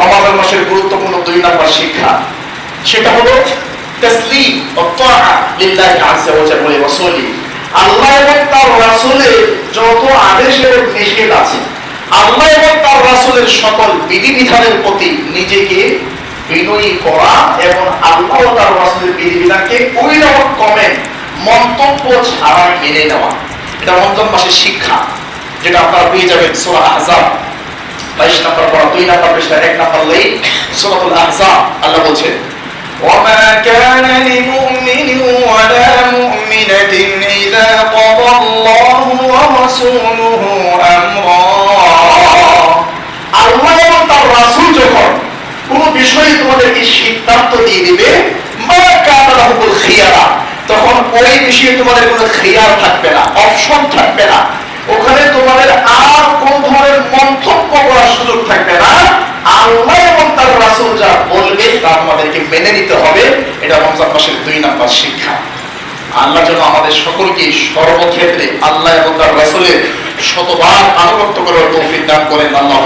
রমাদান মাসের গুরুত্বপূর্ণ দুই নম্বর শিক্ষা। সেটা হলো তাসলিম ও তাআ আযজা ওয়া জাল্লা ওয়া রাসূলি। আল্লাহ এবং তার রাসূলের যত নিষেধ আছে, আল্লাহ এবং তার রাসূলের সকল বিধিবিধানের প্রতি নিজেকে বিনয়ী করা এবং আল্লাহ ও তার রাসূলের বিধিবিধানকে ওই রকম মন্তব্য ছাড়া মেনে নেওয়া। এটা রমজান মাসের শিক্ষা, যেটা আপনারা পেয়ে যাবেন আহজাব। বাইশ নম্বর পড়া দুই নম্বর পৃষ্ঠা এক নম্বর লেই সূরাতুল আহজাব আল্লাহ বলছেন وما كان لمؤمن ولا مؤمنة إذا قضى الله ورسوله أمرا আল্লাহ এবং তার রাসূল যখন কোন বিষয়ে তোমাদেরকে সিদ্ধান্ত দিয়ে দিবে মা কানা লাহুল খিয়ারা তখন ওই বিষয়ে তোমাদের কোনো খিয়ার থাকবে না অপশন থাকবে না করার সুযোগ থাকবে না। আল্লাহ এবং তার রাসুল যা বলবে, তা আমাদেরকে মেনে নিতে হবে। এটা রমজান মাসের দুই নাম্বার শিক্ষা। আল্লাহ যেন আমাদের সকলকে সর্বক্ষেত্রে আল্লাহ এবং তার রাসুলের শতবার আনুগত্য করার তৌফিক দান করেন। আল্লাহ